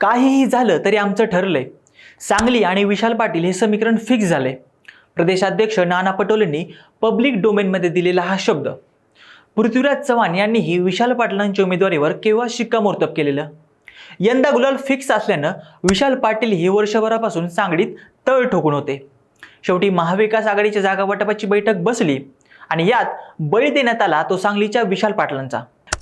काहीही झालं तरी आमचं ठरलंय. सांगली आणि विशाल पाटील हे समीकरण फिक्स झाले प्रदेशाध्यक्ष नाना पटोलेंनी पब्लिक डोमेनमध्ये दिलेला हा शब्द. पृथ्वीराज चव्हाण यांनीही विशाल पाटलांच्या उमेदवारीवर केव्हा शिक्कामोर्तब केलेलं. यंदा गुलाल फिक्स असल्यानं विशाल पाटील ही वर्षभरापासून सांगलीत तळ ठोकून होते. शेवटी महाविकास आघाडीच्या जागा वाटपाची बैठक बसली आणि यात बळी देण्यात आला तो सांगलीच्या विशाल पाटलांचा.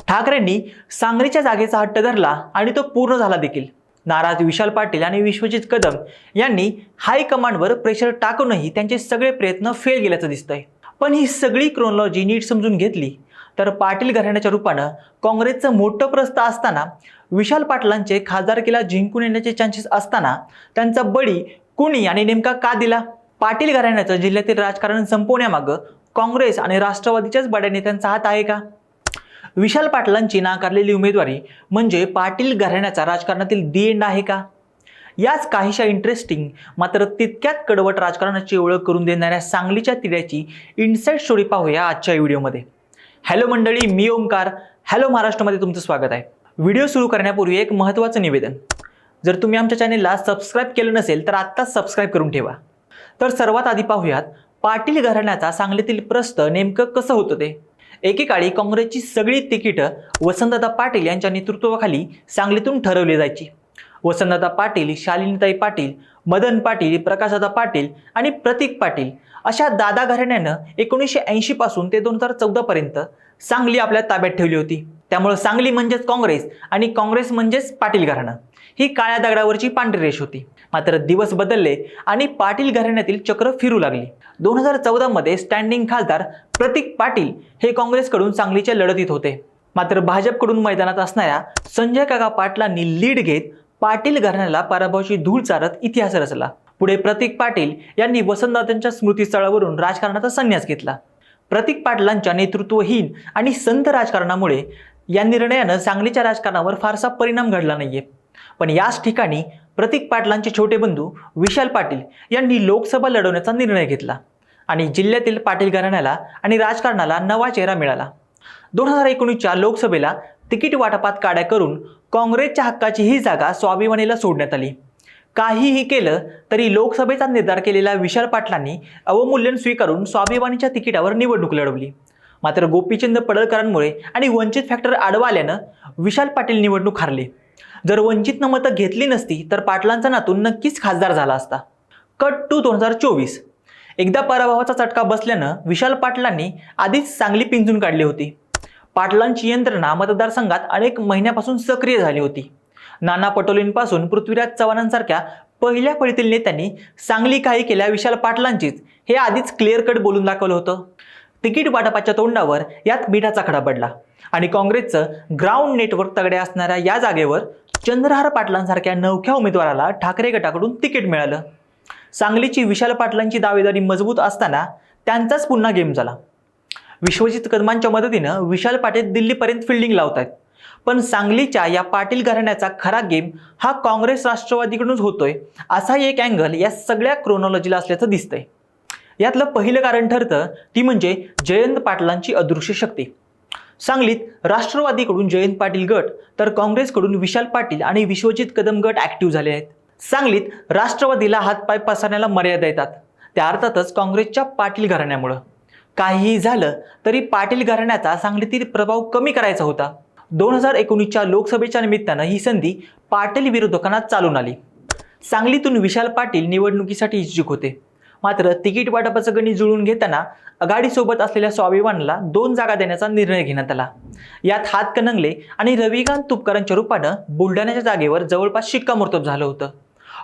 ठाकरेंनी सांगलीच्या जागेचा हट्ट धरला आणि तो पूर्ण झाला देखील. नाराज विशाल पाटील आणि विश्वजित कदम यांनी हायकमांडवर प्रेशर टाकूनही त्यांचे सगळे प्रयत्न फेल गेल्याचं दिसतंय. पण ही सगळी क्रोनॉलॉजी नीट समजून घेतली तर पाटील घराण्याच्या रूपानं काँग्रेसचं मोठं प्रस्थ असताना विशाल पाटलांचे खासदारकीला जिंकून येण्याचे चान्सेस असताना त्यांचा बळी कुणी आणि नेमका का दिला? पाटील घराण्याचं जिल्ह्यातील राजकारण संपवण्यामागं काँग्रेस आणि राष्ट्रवादीच्याच बड्या नेत्यांचा हात आहे का? विशाल पाटलांची नाकारलेली उमेदवारी म्हणजे पाटील घराण्याचा राजकारणातील दी एंड आहे का? याच काहीशा इंटरेस्टिंग मात्र तितक्यात कडवट राजकारणाची ओळख करून देणाऱ्या सांगलीच्या तिऱ्याची इन्साईट स्टोरी पाहूया आजच्या व्हिडिओमध्ये. हॅलो मंडळी मी ओंकार. हॅलो महाराष्ट्रामध्ये तुमचं स्वागत आहे. व्हिडिओ सुरू करण्यापूर्वी एक महत्त्वाचं निवेदन. जर तुम्ही आमच्या चॅनेलला सबस्क्राईब केलं नसेल तर आत्ताच सबस्क्राईब करून ठेवा. तर सर्वात आधी पाहूयात पाटील घराण्याचा सांगलीतील प्रस्त नेमकं कसं होतं ते? एकेकाळी काँग्रेसची सगळी तिकीटं वसंतदादा पाटील यांच्या नेतृत्वाखाली सांगलीतून ठरवली जायची. वसंतदादा पाटील शालिनीताई पाटील मदन पाटील प्रकाशदादा पाटील आणि प्रतीक पाटील अशा दादा घराण्यानं एकोणीसशे ऐंशीपासून ते दोन हजार चौदापर्यंत सांगली आपल्या ताब्यात ठेवली होती. त्यामुळे सांगली म्हणजेच काँग्रेस आणि काँग्रेस म्हणजेच पाटील घराणं. ही काळ्या दगडावरची पांढरी रेष होती. मात्र दिवस बदलले आणि पाटील घराण्यातील चक्र फिरू लागली. दोन हजार चौदामध्ये स्टँडिंग खासदार प्रतीक पाटील हे काँग्रेसकडून सांगलीच्या लढतीत होते. मात्र भाजपकडून मैदानात असणाऱ्या संजय काका पाटलांनी लीड घेत पाटील घराण्याला पराभवाची धूळ चारत इतिहास रचला. पुढे प्रतीक पाटील यांनी वसंतदादांच्या स्मृतीस्थळावरून राजकारणाचा संन्यास घेतला. प्रतीक पाटलांच्या नेतृत्वहीन आणि संत राजकारणामुळे या निर्णयानं सांगलीच्या राजकारणावर फारसा परिणाम घडला नाहीये. पण याच ठिकाणी प्रतीक पाटलांचे छोटे बंधू विशाल पाटील यांनी लोकसभा लढवण्याचा निर्णय घेतला आणि जिल्ह्यातील पाटील घराण्याला आणि राजकारणाला नवा चेहरा मिळाला. दोन हजार एकोणीसच्या लोकसभेला तिकीट वाटपात काड्या करून काँग्रेसच्या हक्काची ही जागा स्वाभिमानीला सोडण्यात आली. काहीही केलं तरी लोकसभेचा निर्धार केलेल्या विशाल पाटलांनी अवमूल्यन स्वीकारून स्वाभिमानीच्या तिकिटावर निवडणूक लढवली. मात्र गोपीचंद पडळकरांमुळे आणि वंचित फॅक्टर आडवा आल्यानं विशाल पाटील निवडणूक हारले. जर वंचितनं मतं घेतली नसती तर पाटलांचा नातून नक्कीच खासदार झाला असता. कट टू दोन हजार चोवीस. एकदा पराभवाचा चटका बसल्यानं विशाल पाटलांनी आधीच चांगली पिंजून काढली होती. पाटलांची यंत्रणा मतदारसंघात अनेक महिन्यापासून सक्रिय झाली होती. नाना पटोलेंपासून पृथ्वीराज चव्हाणांसारख्या पहिल्या फळीतील नेत्यांनी चांगली काही केल्या विशाल पाटलांचीच हे आधीच क्लिअर कट बोलून दाखवलं होतं. तिकीट वाटपाच्या तोंडावर यात मिठाचा खडा पडला. आणि काँग्रेसचं ग्राउंड नेटवर्क तगडे असणाऱ्या या जागेवर चंद्रहार पाटलांसारख्या नवख्या उमेदवाराला ठाकरे गटाकडून तिकीट मिळालं. सांगलीची विशाल पाटलांची दावेदारी मजबूत असताना त्यांचाच पुन्हा गेम झाला. विश्वजित कदमांच्या मदतीनं विशाल पाटील दिल्लीपर्यंत फिल्डिंग लावत आहेत पण सांगलीच्या या पाटील घराण्याचा खरा गेम हा काँग्रेस राष्ट्रवादीकडूनच होतोय असा एक अँगल या सगळ्या क्रोनॉलॉजीला असल्याचं दिसतंय. यातलं पहिलं कारण ठरतं ती म्हणजे जयंत पाटलांची अदृश्य शक्ती. सांगलीत राष्ट्रवादीकडून जयंत पाटील गट तर काँग्रेसकडून विशाल पाटील आणि विश्वजित कदम गट ॲक्टिव्ह झाले आहेत. सांगलीत राष्ट्रवादीला हातपाय पसरण्याला मर्यादा येतात. त्या अर्थातच काँग्रेसच्या पाटील घराण्यामुळं. काहीही झालं तरी पाटील घराण्याचा सांगलीतील प्रभाव कमी करायचा होता. दोन हजार एकोणीसच्या लोकसभेच्या निमित्तानं ही संधी पाटील विरोधकांना चालून आली. सांगलीतून विशाल पाटील निवडणुकीसाठी इच्छुक होते. मात्र तिकीट वाटपाचं गणित जुळून घेताना आघाडीसोबत असलेल्या स्वाभिमानला दोन जागा देण्याचा निर्णय घेण्यात आला. यात हात कनंगले आणि रविकांत तुपकरांच्या रूपानं बुलढाण्याच्या जागेवर जवळपास शिक्कामोर्तब झालं होतं.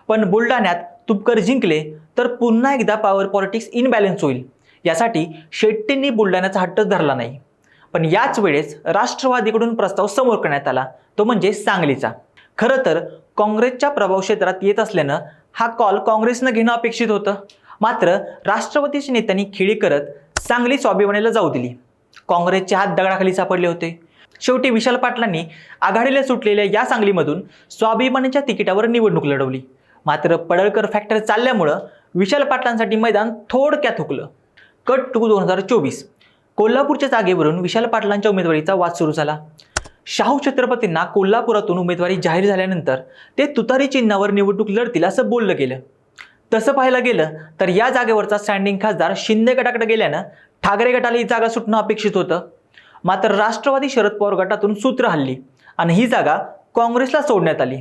पण बुलढाण्यात तुपकर जिंकले तर पुन्हा एकदा पॉवर पॉलिटिक्स इनबॅलन्स होईल. यासाठी शेट्टींनी बुलढाण्याचा हट्टच धरला नाही. पण याच वेळेस राष्ट्रवादीकडून प्रस्ताव समोर करण्यात आला. तो म्हणजे सांगलीचा. खरं तर काँग्रेसच्या प्रभाव क्षेत्रात येत असल्यानं हा कॉल काँग्रेसनं घेणं अपेक्षित होतं. मात्र राष्ट्रवादीच्या नेत्यांनी खेळी करत सांगली स्वाभिमानीला जाऊ दिली. काँग्रेसचे हात दगडाखाली सापडले होते. शेवटी विशाल पाटलांनी आघाडीला सुटलेल्या या सांगलीमधून स्वाभिमानीच्या तिकिटावर निवडणूक लढवली. मात्र पडळकर फॅक्टर चालल्यामुळं विशाल पाटलांसाठी मैदान थोडक्यात हुकलं. कट टू दोन हजार चोवीस. कोल्हापूरच्या जागेवरून विशाल पाटलांच्या उमेदवारीचा वाद सुरू झाला. शाहू छत्रपतींना कोल्हापुरातून उमेदवारी जाहीर झाल्यानंतर ते तुतारी चिन्हावर निवडणूक लढतील असं बोललं गेलं. तसं पाहायला गेलं तर या जागेवरचा स्टँडिंग खासदार शिंदे गटाकडे गेल्यानं ठाकरे गटाला ही जागा सुटणं अपेक्षित होतं. मात्र राष्ट्रवादी शरद पवार गटातून सूत्र हल्ली आणि ही जागा काँग्रेसला सोडण्यात आली.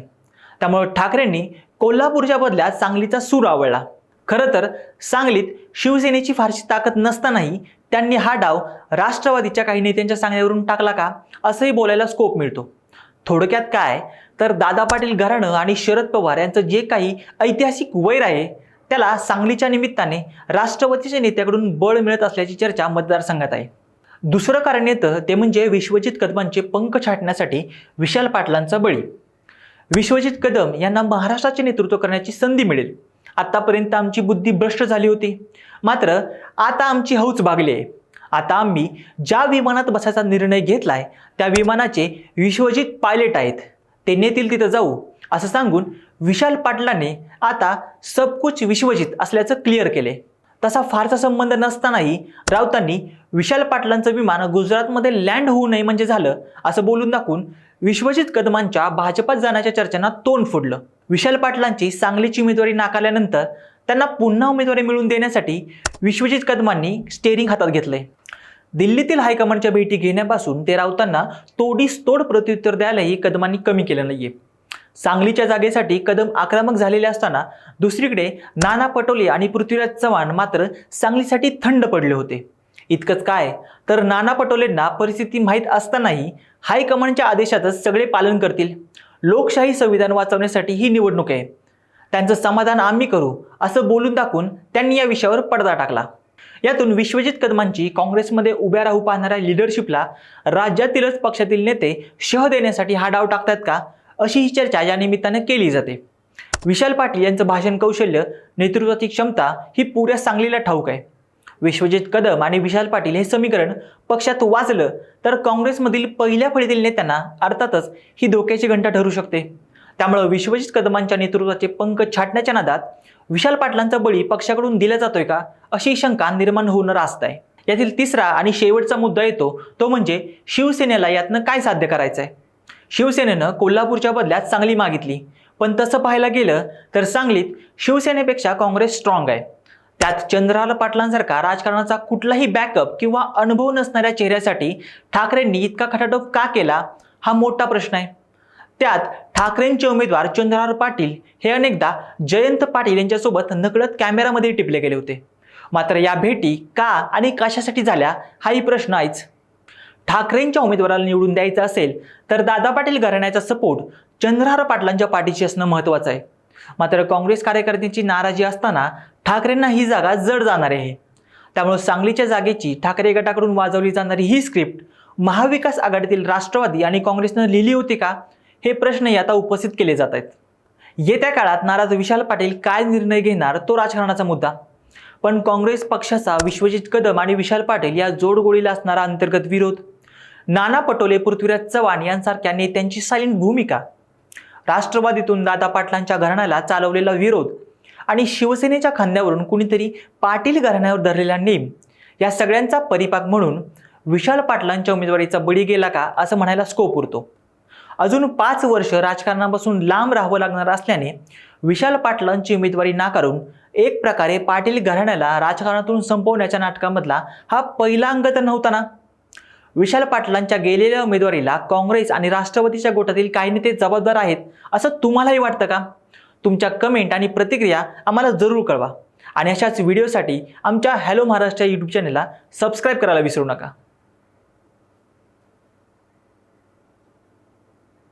त्यामुळे ठाकरेंनी कोल्हापूरच्या बदल्यात सांगलीचा सूर आवळला. खरं तर सांगलीत शिवसेनेची फारशी ताकद नसतानाही त्यांनी हा डाव राष्ट्रवादीच्या काही नेत्यांच्या सांगण्यावरून टाकला का? असंही बोलायला स्कोप मिळतो. थोडक्यात काय? तर दादा पाटील घराणं आणि शरद पवार यांचं जे काही ऐतिहासिक वैर आहे त्याला सांगलीच्या निमित्ताने राष्ट्रवादीच्या नेत्याकडून बळ मिळत असल्याची चर्चा मतदारसंघात आहे. दुसरं कारण येतं ते म्हणजे विश्वजित कदमांचे पंख छाटण्यासाठी विशाल पाटलांचा बळी. विश्वजित कदम यांना महाराष्ट्राचे नेतृत्व करण्याची संधी मिळेल. आत्तापर्यंत आमची बुद्धी भ्रष्ट झाली होती. मात्र आता आमची हौच भागली आहे. आता आम्ही ज्या विमानात बसायचा निर्णय घेतलाय त्या विमानाचे विश्वजित पायलट आहेत. ते नेतील तिथं जाऊ असं सांगून विशाल पाटलाने आता सबकुच विश्वजित असल्याचं क्लिअर केले तसा फारसा संबंध नसतानाही राऊतांनी विशाल पाटलांचं विमान गुजरातमध्ये लँड होऊ नये म्हणजे झालं असं बोलून दाखवून विश्वजित कदमांच्या भाजपात जाण्याच्या चर्चांना तोंड फोडलं. विशाल पाटलांची सांगलीची उमेदवारी नाकारल्यानंतर त्यांना पुन्हा उमेदवारी मिळवून देण्यासाठी विश्वजित कदमांनी स्टेरिंग हातात घेतले दिल्लीतील हायकमांडच्या भेटी घेण्यापासून ते राऊतांना तोडीस तोड प्रत्युत्तर द्यायलाही कदमांनी कमी केलं नाहीये. सांगलीच्या जागेसाठी कदम आक्रमक झालेले असताना दुसरीकडे नाना पटोले आणि पृथ्वीराज चव्हाण मात्र सांगलीसाठी थंड पडले होते. इतकंच काय तर नाना पटोलेंना परिस्थिती माहीत असतानाही हायकमांडच्या आदेशातच सगळे पालन करतील. लोकशाही संविधान वाचवण्यासाठी ही निवडणूक आहे. त्यांचं समाधान आम्ही करू असं बोलून दाखवून त्यांनी या विषयावर पडदा टाकला. यातून विश्वजित कदमांची काँग्रेसमध्ये उभ्या राहू पाहणाऱ्या लिडरशिपला राज्यातीलच पक्षातील नेते शह देण्यासाठी हा डाव टाकतात का? अशी ही चर्चा या निमित्तानं केली जाते. विशाल पाटील यांचं भाषण कौशल्य नेतृत्वाची क्षमता ही पुऱ्या सांगलीला ठाऊक आहे. विश्वजित कदम आणि विशाल पाटील हे समीकरण पक्षात वाचलं तर काँग्रेसमधील पहिल्या फळीतील नेत्यांना अर्थातच ही धोक्याची घंटा ठरू शकते. त्यामुळे विश्वजित कदमांच्या नेतृत्वाचे पंख छाटण्याच्या नादात विशाल पाटलांचा बळी पक्षाकडून दिला जातोय का अशी शंका निर्माण होणं रास्त आहे. यातील तिसरा आणि शेवटचा मुद्दा येतो तो म्हणजे शिवसेनेला यातनं काय साध्य करायचं आहे शिवसेनेनं कोल्हापूरच्या बदल्यात सांगली मागितली. पण तसं पाहायला गेलं तर सांगलीत शिवसेनेपेक्षा काँग्रेस स्ट्रॉंग आहे. त्यात चंद्रहार पाटलांसारखा राजकारणाचा कुठलाही बॅकअप किंवा अनुभव नसणाऱ्या चेहऱ्यासाठी ठाकरेंनी इतका खटाटोप का केला? हा मोठा प्रश्न आहे. त्यात ठाकरेंचे उमेदवार चंद्रहार पाटील हे अनेकदा जयंत पाटील यांच्यासोबत नकळत कॅमेरामध्ये टिपले गेले होते. मात्र या भेटी का आणि कशासाठी झाल्या हाही प्रश्न आहेच. ठाकरेंच्या उमेदवाराला निवडून द्यायचं असेल तर दादा पाटील घराण्याचा सपोर्ट चंद्रहार पाटलांच्या पाठीशी असणं महत्त्वाचं आहे. मात्र काँग्रेस कार्यकर्त्यांची नाराजी असताना ठाकरेंना ही जागा जड जाणार आहे. त्यामुळे सांगलीच्या जागेची ठाकरे गटाकडून वाजवली जाणारी ही स्क्रिप्ट महाविकास आघाडीतील राष्ट्रवादी आणि काँग्रेसनं लिहिली होती का? हे प्रश्नही आता उपस्थित केले जात आहेत. येत्या काळात नाराज विशाल पाटील काय निर्णय घेणार तो राजकारणाचा मुद्दा. पण काँग्रेस पक्षाचा विश्वजित कदम आणि विशाल पाटील या जोडगोळीला असणारा अंतर्गत विरोध. नाना पटोले पृथ्वीराज चव्हाण यांसारख्या नेत्यांची सालीन भूमिका. राष्ट्रवादीतून दादा पाटलांच्या घराण्याला चालवलेला विरोध आणि शिवसेनेच्या खांद्यावरून कुणीतरी पाटील घराण्यावर धरलेला नेम या सगळ्यांचा परिपाक म्हणून विशाल पाटलांच्या उमेदवारीचा बळी गेला का असं म्हणायला स्कोप उरतो. अजून पाच वर्ष राजकारणापासून लांब राहावं लागणार असल्याने विशाल पाटलांची उमेदवारी नाकारून एक प्रकारे पाटील घराण्याला राजकारणातून संपवण्याच्या नाटकामधला हा पहिला अंग तर नव्हता ना? विशाल पाटलांच्या गेलेल्या उमेदवारीला काँग्रेस आणि राष्ट्रवादीच्या गोटातील काही नेते जबाबदार आहेत असं तुम्हालाही वाटतं का? तुमच्या कमेंट आणि प्रतिक्रिया आम्हाला जरूर कळवा. आणि अशाच व्हिडिओसाठी आमच्या हॅलो महाराष्ट्र यूट्यूब चॅनलला सबस्क्राईब करायला विसरू नका.